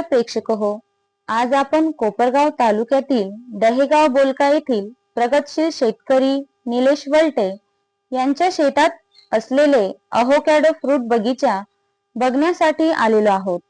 नमस्कार प्रेक्षक हो. आज आपण कोपरगाव तालुक्यातील दहेगाव बोलका येथील प्रगतशील शेतकरी निलेश वलटे यांच्या शेतात असलेले अहोकॅडो फ्रूट बगीचा बघण्यासाठी आलेलो आहोत.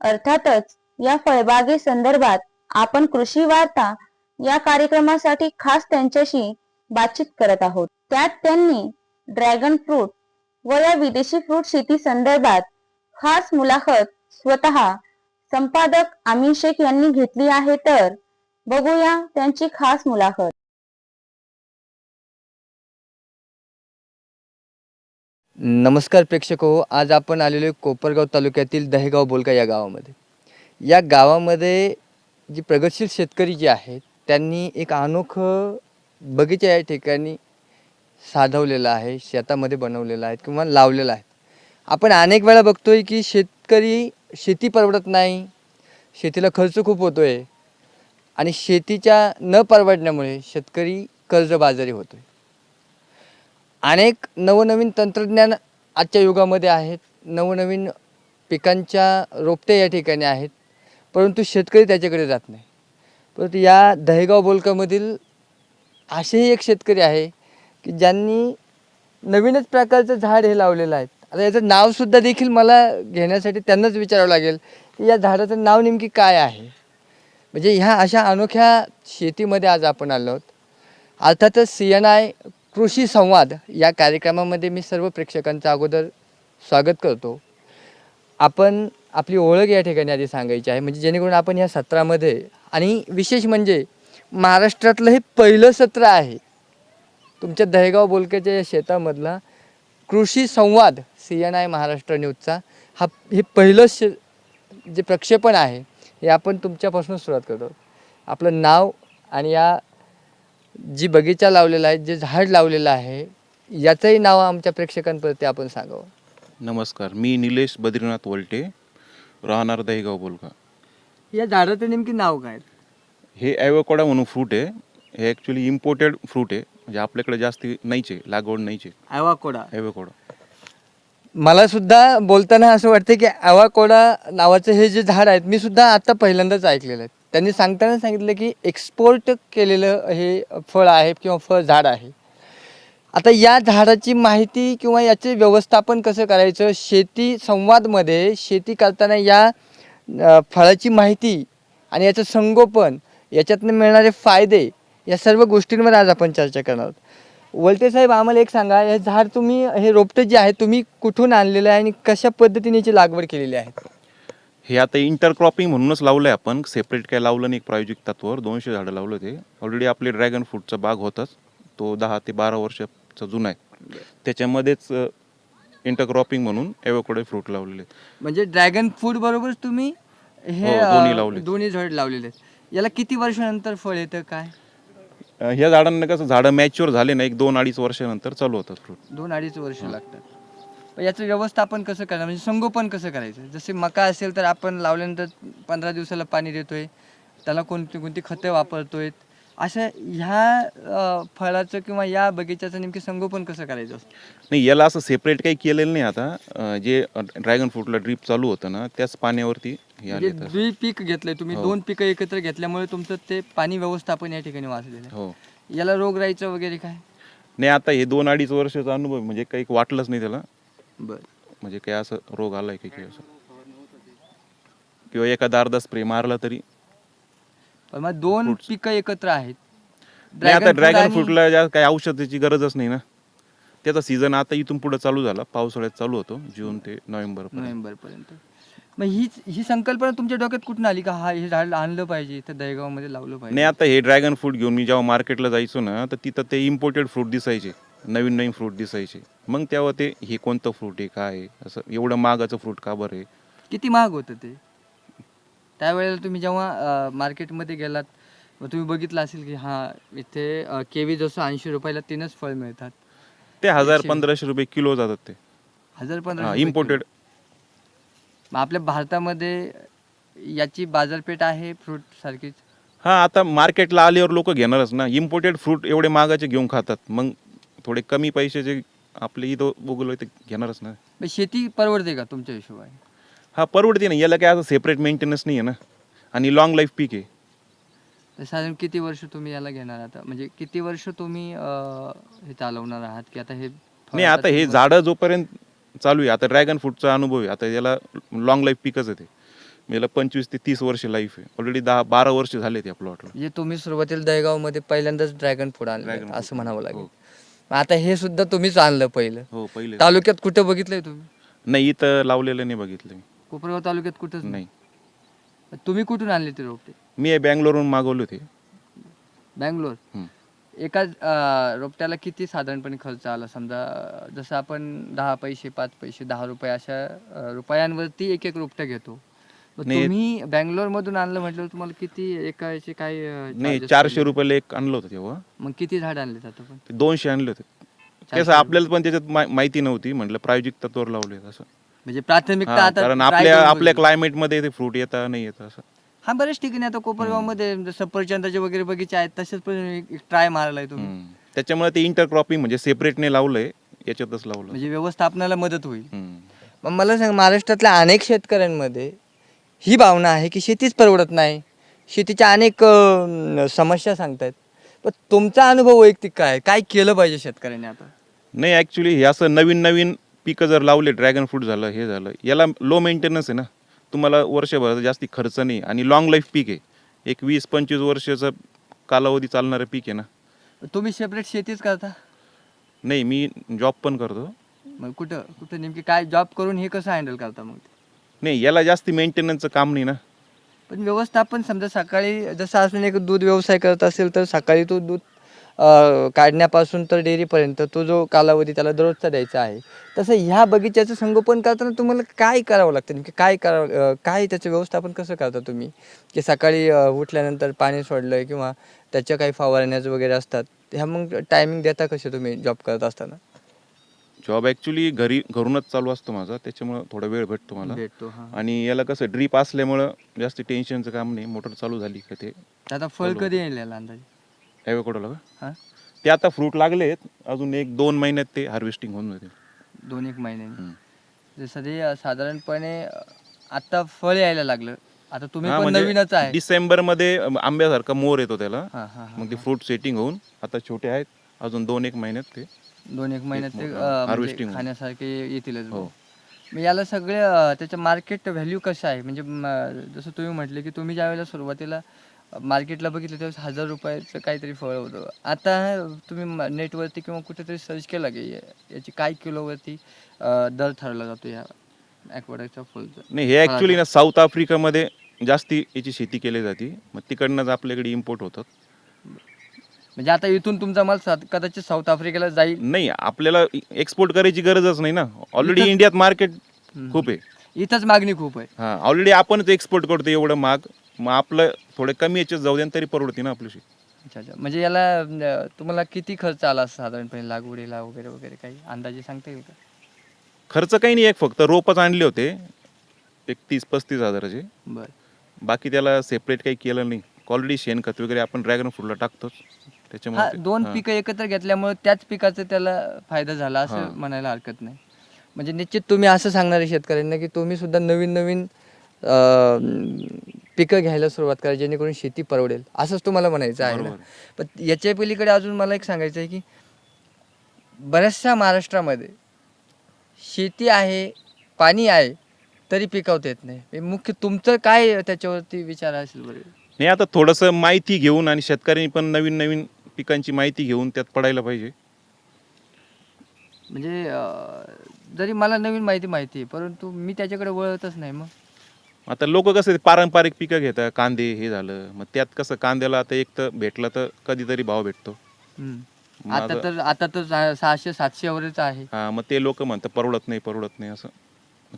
अर्थातच या फळबागे संदर्भात आपण कृषी वार्ता या कार्यक्रमासाठी खास त्यांच्याशी बातचीत करत आहोत. त्यात त्यांनी ड्रॅगन फ्रूट व या विदेशी फ्रूट शेती संदर्भात खास मुलाखत स्वतः संपादक अमीन शेख यांनी घेतली आहे तर बघूया त्यांची खास मुलाखत. नमस्कार प्रेक्षक हो आज आपण आलेलो कोपरगाव तालुक्यातील दहेगाव बोलका या गावामध्ये. या गावामध्ये जी प्रगतशील शेतकरी जे आहेत त्यांनी एक अनोखं बगीचा या ठिकाणी साधवलेला आहे शेतामध्ये बनवलेला आहे किंवा लावलेला आहे. आपण अनेक वेळा बघतोय की शेतकरी शेती परवडत नाही. शेतीला खर्च खूप होतो आहे आणि शेतीच्या न परवडण्यामुळे शेतकरी कर्जबाजारी होतो आहे अनेक नवनवीन तंत्रज्ञान आजच्या युगामध्ये आहेत. नवनवीन पिकांच्या रोपटे या ठिकाणी आहेत. परंतु शेतकरी त्याच्याकडे जात नाही. परंतु या दहेगाव बोलकामधील असेही एक शेतकरी आहे की ज्यांनी नवीनच प्रकारचं झाड हे लावलेलं आहे. आता याचं नावसुद्धा देखील मला घेण्यासाठी त्यांनाच विचारावं लागेल की या झाडाचं नाव नेमकी काय आहे? म्हणजे ह्या अशा अनोख्या शेतीमध्ये आज आपण आलो आहोत. अर्थातच सी एन आय कृषी संवाद या कार्यक्रमामध्ये मी सर्व प्रेक्षकांचं अगोदर स्वागत करतो. आपण आपली ओळख या ठिकाणी आधी सांगायची आहे म्हणजे जेणेकरून आपण या सत्रामध्ये आणि विशेष म्हणजे महाराष्ट्रातलं हे पहिलं सत्र आहे. तुमच्या दहेगाव बोलक्याच्या या शेतामधला कृषी संवाद सी एन आय महाराष्ट्र न्यूजचा हा हे पहिलं शे जे प्रक्षेपण आहे हे आपण तुमच्यापासून सुरुवात करतो. आपलं नाव आणि या जी बगीचा लावलेला आहे जे झाड लावलेलं आहे याचंही नाव आमच्या प्रेक्षकांप्रती आपण सांगावं. नमस्कार मी निलेश बद्रीनाथ वलटे राहणार दहेगाव बोलका या झाडाचं नेमकी नाव काय? हे ॲवोकोडा म्हणून फ्रूट आहे. हे ॲक्च्युली इम्पोर्टेड फ्रूट आहे. म्हणजे आपल्याकडे जास्त नाहीच लागवड नाहीच. ॲवोकोडा मला सुद्धा बोलताना असं वाटतं की आवाकोडा नावाचं हे जे झाड आहेत मी सुद्धा आता पहिल्यांदाच ऐकलेलं आहे. त्यांनी सांगताना सांगितलं की एक्सपोर्ट केलेलं हे फळ आहे किंवा फळ झाड आहे. आता या झाडाची माहिती किंवा याचे व्यवस्थापन कसं करायचं? शेती संवादमध्ये शेती करताना या फळाची माहिती आणि याचं संगोपन याच्यातनं मिळणारे फायदे या सर्व गोष्टींवर आज आपण चर्चा करणार आहोत. वलटे साहेब आम्हाला एक सांगा हे झाड तुम्ही हे रोपटं जे आहे तुम्ही कुठून आणलेलं आहे आणि कशा पद्धतीने याची लागवड केलेली आहे? हे आता इंटरक्रॉपिंग म्हणूनच लावलं आहे आपण. सेपरेट काय लावलं नाही एक प्रायोजिक तत्वावर दोनशे झाडं लावलं ते ऑलरेडी आपले ड्रॅगन फ्रूटचा बाग होताच. तो दहा ते बारा वर्षाचा जुना आहे. त्याच्यामध्येच इंटरक्रॉपिंग म्हणून ॲवोकोडा फ्रूट लावलेले आहेत. म्हणजे ड्रॅगन फ्रूट बरोबर तुम्ही हे हो, अ, दोन्ही लावले. दोन्ही झाड लावलेले आहेत. याला किती वर्षानंतर फळ येतं काय? अं, ह्या झाडांना कसं झाडं मॅच्युअर झाले ना एक दोन अडीच वर्षानंतर चालू होतात फ्रूट दोन अडीच वर्ष लागतात. पण याचं व्यवस्थापन कसं करायचं? म्हणजे संगोपन कसं करायचं? जसे मका असेल तर आपण लावल्यानंतर पंधरा दिवसाला पाणी देतोय. त्याला कोणती कोणती खतं वापरतोय अशा ह्या फळाचं किंवा या बगीच्याचं नेमकी संगोपन कसं करायचं असतं? नाही याला असं सेपरेट काही केलेलं नाही आता. जे ड्रॅगन फ्रूटला ड्रीप चालू होतं ना त्याच पाण्यावरती तर. द्विपीक घेतलंय तुम्ही हो. दोन पिकं एकत्र घेतल्यामुळे तुमचं ते पाणी व्यवस्थापन या ठिकाणी वाचलेलं हो. याला रोग राहायचं वगैरे काय? नाही आता हे दोन अडीच वर्षाचा अनुभव म्हणजे काही वाटलंच नाही त्याला. बर. म्हणजे काही असं रोग आलाय की काही असं? किंवा एखादा अर्धा स्प्रे मारला तरी. पण मग दोन Fruits. पिकं एकत्र आहेत. नाही आता Dragon fruit ड्रॅगन आणि- फ्रूटला काही औषधाची गरजच नाही ना. त्याचा सीझन आता इथून पुढे चालू झाला. पावसाळ्यात चालू होतो जून ते नोव्हेंबर नोव्हेंबर पर्यंत. मग हीच ही संकल्पना तुमच्या डोक्यात कुठून आली का हा हे झाड आणलं पाहिजे इथं दहेगावमध्ये लावलं नाही पाहिजे आता हे ड्रॅगन फ्रूट घेऊन मी जेव्हा मार्केटला जायचो ना तर तिथं ते इम्पोर्टेड फ्रूट दिसायचे. नवीन नवीन फ्रूट दिसायचे. मग तेव्हा ते हे कोणतं फ्रूट आहे काय आहे? असं एवढं महागाचं फ्रूट का बरं आहे? किती महाग होतं ते? त्यावेळेला तुम्ही जेव्हा मार्केटमध्ये गेलात तुम्ही बघितलं असेल की हा इथे केवी जसं ऐंशी रुपयाला तीनच फळ मिळतात. ते हजार पंधराशे रुपये किलो जातात ते. हजार पंधरा इम्पोर्टेड आपल्या भारतामध्ये याची बाजारपेठ आहे फ्रूट सारखीच? हा आता मार्केटला आल्यावर लोक घेणारच ना. इम्पोर्टेड फ्रूट एवढे महागाचे घेऊन खातात. मग थोडे कमी पैशाचे आपले इथं बघलं ते घेणारच ना. शेती परवडते का तुमच्या हिशोबाने? हा परवडते ना याला काय असं सेपरेट मेंटेनन्स नाही आहे ना. आणि लॉंग लाईफ पीक आहे. तर साधारण किती वर्ष तुम्ही याला घेणार आता? म्हणजे किती वर्ष तुम्ही अं, हे चालवणार आहात? की आता हे नाही आता हे झाडं जोपर्यंत चालू आहे आता ड्रॅगन फ्रूटचा अनुभव आहे. आता याला लॉंग लाईफ पिकच आहे ते. याला पंचवीस ते तीस वर्ष लाईफ आहे. ऑलरेडी दहा बारा वर्ष झाले त्या प्लॉटला म्हणजे तुम्ही सुरुवातीला दहेगावमध्ये पहिल्यांदाच ड्रॅगन फ्रूट आणलं. असं म्हणावं लागेल. हो. मग आता हे सुद्धा तुम्हीच आणलं पहिलं. हो पहिले तालुक्यात कुठं बघितलंय तुम्ही? नाही इथं लावलेलं नाही बघितलं मी. कोपरगाव तालुक्यात कुठंच नाही. तुम्ही कुठून आणले ते रोपटे? मी हे बँगलोरहून मागवले होते. बँगलोर? हम्म. एका अं, रोपट्याला किती साधारणपणे खर्च आला? समजा अं, जसं आपण दहा पैसे पाच पैसे दहा रुपये अशा अं, रुपयांवरती एक एक रोपटं घेतो. मग नाही. तुम्ही बँगलोर मधून आणलं म्हटलं तुम्हाला किती एका याचे काय अं, नाही charges चारशे पडले? रुपयाला एक आणलं होतं तेव्हा. मग किती झाड आणले आता पण? ते दोनशे आणले होते. कसं आपल्याला पण त्याच्यात मा- माहिती नव्हती. म्हटलं प्रायोजिक तत्वावर लावले असं. म्हणजे प्राथमिकता हा, आता कारण try आपल्या करून आपल्या. क्लायमेटमध्ये ते फ्रूट येता नाही येत असं हा बरेच ठिकाणी आता कोपरगावमध्ये सफरचंदाचे वगैरे बगीचे आहेत तसेच पण ट्राय मारलाय तुम्ही हम्म. त्याच्यामुळे ते इंटरक्रॉपिंग म्हणजे सेपरेटने लावलंय याच्यातच लावलं म्हणजे व्यवस्थापनाला मदत होईल हम्म. मग मला सांग महाराष्ट्रातल्या अनेक शेतकऱ्यांमध्ये ही भावना आहे की शेतीच परवडत नाही शेतीच्या अनेक अं, समस्या सांगतायत पण तुमचा अनुभव वैयक्तिक काय आहे? काय केलं पाहिजे शेतकऱ्यांनी आता नाही ॲक्च्युली हे असं नवीन नवीन पिकं जर लावले ड्रॅगन फ्रूट झालं हे झालं याला लो मेंटेनन्स आहे ना. तुम्हाला वर्षभर जास्ती खर्च नाही आणि लॉंग लाईफ पीक आहे. एक वीस पंचवीस वर्षाचं कालावधी चालणारं पीक आहे ना. तुम्ही सेपरेट शेतीच करता? नाही मी जॉब पण करतो. मग कुठं कुठं नेमकी काय जॉब करून हे कसं हँडल करता मग? नाही याला जास्ती मेंटेनन्सचं काम नाही ना. पण व्यवस्थापन समजा सकाळी जसं असून एक दूध व्यवसाय करत असेल तर सकाळी तो दूध काढण्यापासून तर डेअरीपर्यंत तो जो कालावधी त्याला दररोजचा द्यायचा आहे. तसं ह्या बगीच्याचं संगोपन करताना तुम्हाला काय करावं लागतं? नेमकी काय करावं काय त्याचं व्यवस्थापन कसं करता तुम्ही? की सकाळी उठल्यानंतर पाणी सोडलं किंवा त्याच्या काही फवारण्याच वगैरे असतात ह्या मग टायमिंग देता कसे तुम्ही जॉब करत असताना? जॉब ॲक्च्युली घरी घरूनच चालू असतो माझा त्याच्यामुळं थोडा वेळ भेटतो मला. भेटतो आणि याला कसं ड्रीप असल्यामुळं जास्त टेन्शनचं काम नाही मोटर चालू झाली का ते. आता फळ कधी येईल अंदाजे? कुठं लागा हा? ते आता फ्रूट लागलेत अजून एक दोन महिन्यात ते हार्वेस्टिंग होऊन जाते दोन एक महिन्यांनी हम्म. जसं ते अं, साधारणपणे अं, आता फळ यायला लागलं. आता तुम्ही हा, पण म्हणजे नवीनच आहे. डिसेंबरमध्ये अं, आंब्यासारखा मोर येतो त्याला. हा हा हा. मग ते फ्रूट सेटिंग होऊन आता छोटे आहेत. अजून दोन एक महिन्यात ते दोन एक महिन्यात ते मोठं, अं, म्हणजे harvesting. खाण्यासारखे येतीलच हो. मग याला सगळे अं, त्याचं मार्केट व्हॅल्यू कसं आहे? म्हणजे म, जसं तुम्ही म्हटले की तुम्ही ज्यावेळेला सुरुवातीला मार्केटला बघितलं त्यावेळेस हजार रुपयाचं काहीतरी फळ होतं. आता तुम्ही नेटवरती किंवा कुठेतरी सर्च केलं की याची काय किलोवरती दर ठरवला जातो या ॲक्वाडाच्या फुलचा नाही हे ऍक्च्युली ना साऊथ आफ्रिकामध्ये जास्ती याची शेती केली जाते. मग तिकडनंच आपल्याकडे इम्पोर्ट होतात. म्हणजे आता इथून तुमचा माल कदाचित साऊथ आफ्रिकेला जाईल. नाही आपल्याला एक्सपोर्ट करायची गरजच नाही ना. ऑलरेडी इंडियात मार्केट. खूप आहे. इथंच मागणी खूप आहे. हा ऑलरेडी आपणच एक्सपोर्ट करतो एवढं महाग. मग आपलं थोडं कमी याच्यात जाऊ द्या तरी परवडते ना आपली शेती. अच्छा अच्छा. म्हणजे याला अं, तुम्हाला किती खर्च आला साधारणपणे लागवडीला वगैरे वगैरे काही? अंदाजे सांगता येईल का? खर्च काही नाही एक फक्त रोपच आणले होते. एक तीस पस्तीस हजाराचे. बरं. बाकी त्याला सेपरेट काही केलं नाही. ऑलरेडी शेणखत वगैरे आपण ड्रॅगन फ्रूटला टाकतोच. हा त्याच्यामुळे ते- दोन हा. पिकं एकत्र घेतल्यामुळे त्याच पिकाचा त्याला फायदा झाला असं. म्हणायला हरकत नाही. म्हणजे निश्चित तुम्ही असं सांगणार आहे शेतकऱ्यांना की तुम्ही सुद्धा नवीन नवीन अं, पिकं घ्यायला सुरुवात करा जेणेकरून शेती परवडेल. असंच तुम्हाला म्हणायचं आहे ना. पण याच्या पलीकडे अजून मला एक सांगायचं आहे की बऱ्याचशा महाराष्ट्रामध्ये शेती आहे पाणी आहे तरी पिकवता येत नाही. हे मुख्य तुमचं काय त्याच्यावरती विचार असेल बरं? नाही आता थोडंसं माहिती घेऊन आणि शेतकऱ्यांनी पण नवीन नवीन पिकांची माहिती घेऊन त्यात पडायला पाहिजे. म्हणजे जरी मला नवीन माहिती माहिती आहे परंतु मी त्याच्याकडे वळतच नाही मग. आता लोक कसं ते पारंपरिक पिकं घेतात कांदे हे झालं मग त्यात कसं कांद्याला आता एक तर भेटला तर कधीतरी भाव भेटतो. हम्म. मग आता आता- तर आता तर सहा- सहाशे सातशे वरच आहे. हा मग ते लोक म्हणतात परवडत नाही परवडत नाही असं.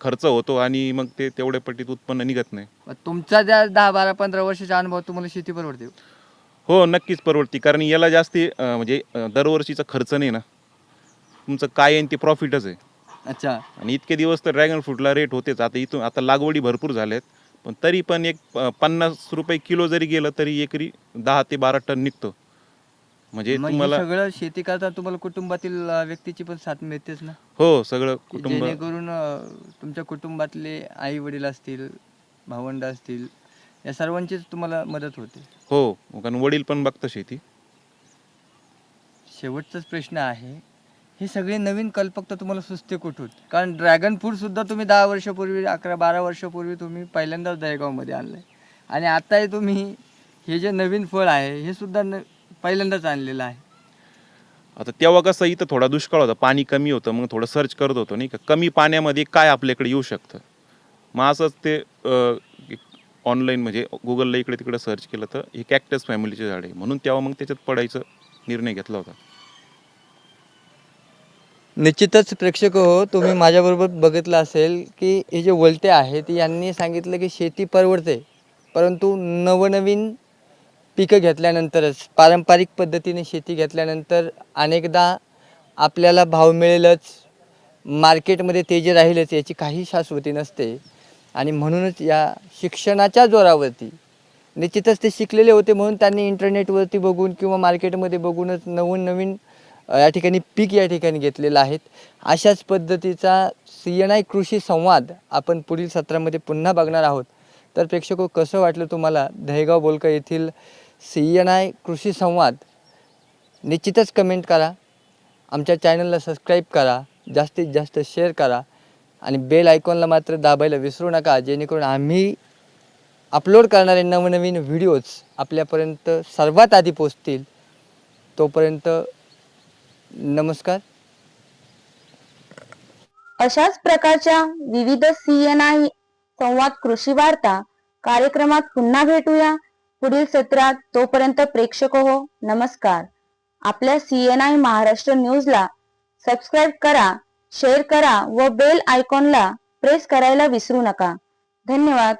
खर्च होतो आणि मग ते तेवढ्या पटीत उत्पन्न निघत नाही. मग तुमचा त्या दहा बारा पंधरा वर्षाचा अनुभव तुम्हाला शेती परवडते? हो नक्कीच परवडते कारण याला जास्ती अं, म्हणजे अं, दरवर्षीचा खर्च नाही ना. तुमचं काय आहे ते प्रॉफिटच आहे. अच्छा. आणि इतके दिवस तर ड्रॅगन फ्रूटला रेट होतेच. आता इथून आता लागवडी भरपूर झाल्यात. पण तरी पण एक पन्नास रुपये किलो जरी गेलं तरी एकरी दहा ते बारा टन निघतो. म्हणजे मग हे तुम्हाला सगळं शेती करता तुम्हाला कुटुंबातील अं, व्यक्तीची पण साथ मिळतेच ना? हो सगळं कुटुंब जेणेकरून अं, तुमच्या कुटुंबातले आई वडील असतील भावंड असतील या सर्वांचीच तुम्हाला मदत होते. हो कारण वडील पण बघतं शेती. शेवटचाच प्रश्न आहे हे सगळे नवीन कल्पक तर तुम्हाला सुचते कुठून? कारण ड्रॅगन फ्रूटसुद्धा तुम्ही दहा वर्षापूर्वी अकरा बारा वर्षापूर्वी तुम्ही पहिल्यांदाच दहेगावमध्ये आहे आणि आत्ताही तुम्ही हे जे नवीन फळ आहे हे सुद्धा न पहिल्यांदाच आणलेलं आहे. आता तेव्हा कसं इथं थोडा दुष्काळ होता पाणी कमी होतं मग थोडं सर्च करत होतो नाही का? कमी पाण्यामध्ये काय आपल्याकडे येऊ शकतं? मग असंच ते ऑनलाईन म्हणजे गुगलला इकडे तिकडे सर्च केलं तर हे कॅक्टस फॅमिलीचे झाड आहे. म्हणून तेव्हा मग त्याच्यात पडायचं निर्णय घेतला होता. निश्चितच प्रेक्षक हो तुम्ही माझ्याबरोबर बघितलं असेल की हे जे वलते आहेत यांनी सांगितलं की शेती परवडते. परंतु नवनवीन पिकं घेतल्यानंतरच पारंपरिक पद्धतीने शेती घेतल्यानंतर अनेकदा आपल्याला भाव मिळेलच मार्केटमध्ये ते जे राहीलच याची काही शाश्वती नसते. आणि म्हणूनच या शिक्षणाच्या जोरावरती निश्चितच ते शिकलेले होते म्हणून त्यांनी इंटरनेटवरती बघून किंवा मार्केटमध्ये बघूनच नवीन नवीन या ठिकाणी पीक या ठिकाणी घेतलेलं आहेत. अशाच पद्धतीचा सी एन आय कृषी संवाद आपण पुढील सत्रामध्ये पुन्हा बघणार आहोत. तर प्रेक्षक कसं वाटलं तुम्हाला दहेगाव बोलका येथील सी एन आय कृषी संवाद? निश्चितच कमेंट करा. आमच्या चॅनलला सबस्क्राईब करा. जास्तीत जास्त शेअर करा. आणि बेल आयकॉनला मात्र दाबायला विसरू नका जेणेकरून आम्ही अपलोड करणारे नवनवीन व्हिडिओज आपल्यापर्यंत सर्वात आधी पोचतील तोपर्यंत नमस्कार. अशाच प्रकारच्या विविध सी एन आय संवाद कृषी वार्ता कार्यक्रमात पुन्हा भेटूया. पुढील सत्रात तोपर्यंत प्रेक्षक हो नमस्कार. आपल्या सी एन आय महाराष्ट्र न्यूजला सबस्क्राईब करा शेअर करा व बेल आयकॉनला प्रेस करायला विसरू नका. धन्यवाद.